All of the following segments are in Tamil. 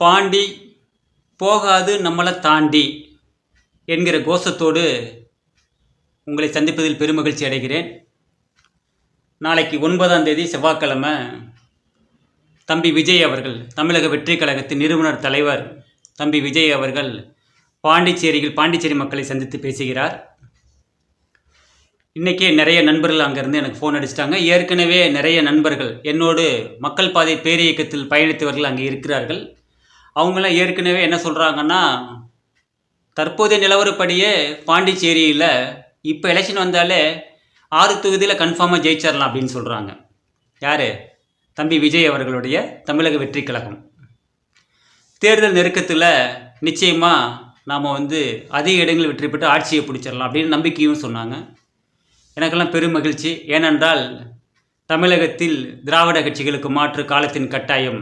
பாண்டி போகாது நம்மளை தாண்டி என்கிற கோஷத்தோடு உங்களை சந்திப்பதில் பெருமகிழ்ச்சி அடைகிறேன். நாளைக்கு ஒன்பதாம் தேதி செவ்வாய்க்கிழமை தம்பி விஜய் அவர்கள் தமிழக வெற்றிக் கழகத்தின் நிறுவனர் தலைவர் தம்பி விஜய் அவர்கள் பாண்டிச்சேரியில் பாண்டிச்சேரி மக்களை சந்தித்து பேசுகிறார். இன்றைக்கே நிறைய நண்பர்கள் அங்கேருந்து எனக்கு ஃபோன் அடிச்சிட்டாங்க. ஏற்கனவே நிறைய நண்பர்கள் என்னோடு மக்கள் பாதை பேரியக்கத்தில் பயணித்தவர்கள் அங்கே இருக்கிறார்கள். அவங்களாம் ஏற்கனவே என்ன சொல்கிறாங்கன்னா தற்போதைய நிலவரப்படியே பாண்டிச்சேரியில் இப்போ எலெக்ஷன் வந்தாலே ஆறு தொகுதியில் கன்ஃபார்மாக ஜெயிச்சிடலாம் அப்படின்னு சொல்கிறாங்க யார்? தம்பி விஜய் அவர்களுடைய தமிழக வெற்றி கழகம். தேர்தல் நெருக்கத்தில் நிச்சயமாக நாம் வந்து அதிக இடங்களில் வெற்றி பெற்று ஆட்சியை பிடிச்சிடலாம் அப்படின்னு நம்பிக்கையும் சொன்னாங்க. எனக்கெல்லாம் பெரும் மகிழ்ச்சி. ஏனென்றால் தமிழகத்தில் திராவிட கட்சிகளுக்கு மாற்று காலத்தின் கட்டாயம்.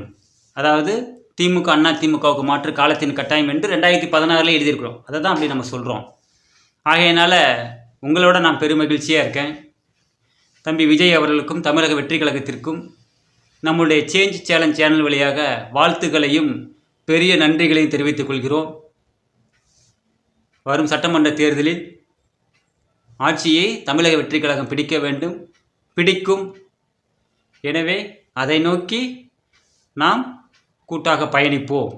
அதாவது திமுக அண்ணா திமுகவுக்கு மாற்று காலத்தின் கட்டாயம் என்று ரெண்டாயிரத்தி பதினாறில் எழுதியிருக்கிறோம். அதை தான் அப்படி நம்ம சொல்கிறோம் ஆகையினால் உங்களோட நான் பெருமகிழ்ச்சியாக இருக்கேன். தம்பி விஜய் அவர்களுக்கும் தமிழக வெற்றி கழகத்திற்கும் நம்முடைய சேஞ்ச் சேலஞ்ச் சேனல் வழியாக வாழ்த்துக்களையும் பெரிய நன்றிகளையும் தெரிவித்துக் கொள்கிறோம். வரும் சட்டமன்ற தேர்தலில் ஆட்சியை தமிழக வெற்றி கழகம் பிடிக்க வேண்டும். பிடிக்கும். எனவே அதை நோக்கி நாம் கூட்டாக பயணிப்போம்.